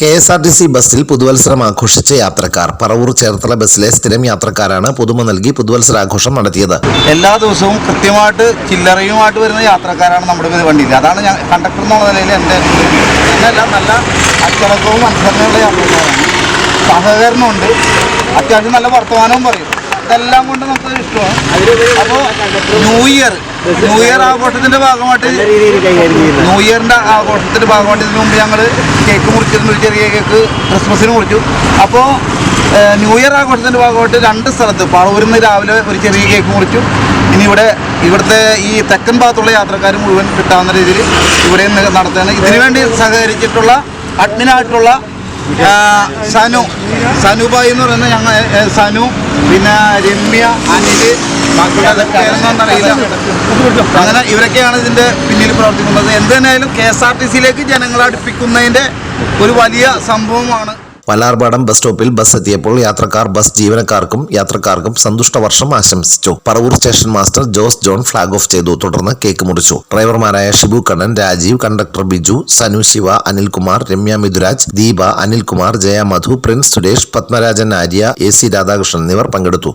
K S R T C ബസ്സിൽ പുതുവത്സരം ആഘോഷിച്ച യാത്രക്കാർ. പറവൂർ ചേർത്തല ബസ്സിലെ സ്ഥിരം യാത്രക്കാരാണ് പുതുമ നൽകി പുതുവത്സരാഘോഷം നടത്തിയത്. എല്ലാ ദിവസവും കൃത്യമായിട്ട് ചില്ലറയുമായിട്ട് വരുന്ന യാത്രക്കാരാണ് നമ്മുടെ വണ്ടിയിൽ അതാണ് ഞാൻ കണ്ടക്ടർ എന്നുള്ള നിലയിൽ എന്റെ പിന്നെല്ലാം നല്ല അച്ചടക്കവും അനുസരണയുള്ള യാത്രക്കാരാണ്. സഹകരണമുണ്ട്. അത്യാവശ്യം നല്ല വർത്തമാനവും പറയും. ഇതെല്ലാം കൊണ്ട് നമുക്കൊരു ഇഷ്ടമാണ്. അപ്പോൾ ന്യൂ ഇയർ ന്യൂ ഇയർ ആഘോഷത്തിന്റെ ഭാഗമായിട്ട് ന്യൂ ഇയറിന്റെ ആഘോഷത്തിന്റെ ഭാഗമായിട്ട് ഇതിനു മുമ്പ് ഞങ്ങൾ കേക്ക് മുറിച്ചിരുന്നു ഒരു ചെറിയ കേക്ക് ക്രിസ്മസിന് മുറിച്ചു. അപ്പോൾ ന്യൂ ഇയർ ആഘോഷത്തിന്റെ ഭാഗമായിട്ട് രണ്ട് സ്ഥലത്ത് പാളൂരിൽ നിന്ന് രാവിലെ ഒരു ചെറിയ കേക്ക് മുറിച്ചു. ഇനി ഇവിടെ ഇവിടുത്തെ ഈ തെക്കൻ ഭാഗത്തുള്ള യാത്രക്കാർ മുഴുവൻ കിട്ടാവുന്ന രീതിയിൽ ഇവിടെ നടത്തുകയാണ്. ഇതിനുവേണ്ടി സഹകരിച്ചിട്ടുള്ള അഡ്മിനായിട്ടുള്ള സനു. സനുബായി എന്ന് പറയുന്ന ഞങ്ങൾ സനു പിന്നെ രമ്യ അനിൽ മക്കളുടെ അറിയില്ല. അങ്ങനെ ഇവരൊക്കെയാണ് ഇതിന്റെ പിന്നിൽ പ്രവർത്തിക്കുന്നത്. എന്ത് തന്നെയായാലും കെ എസ് ആർ ടി സിയിലേക്ക് ജനങ്ങളെ അടുപ്പിക്കുന്നതിന്റെ ഒരു വലിയ സംഭവമാണ് വല്ലാർപാടം ബസ് സ്റ്റോപ്പിൽ ബസ് എത്തിയപ്പോൾ യാത്രക്കാർ ബസ് ജീവനക്കാർക്കും യാത്രക്കാർക്കും സന്തുഷ്ട വർഷം ആശംസിച്ചു. Paravur station master Jose John flag off ചെയ്തു. തുടർന്ന് കേക്ക് മുറിച്ചു. ഡ്രൈവർമാരായ Shibu Kannan Rajeev conductor Biju Sanu Shiva Anilkumar Ramya Mithuraj Deepa Anilkumar Jaya Madhu Prince Suresh Padmarajan Arya A C Radhakrishnan എന്നിവർ പങ്കെടുത്തു.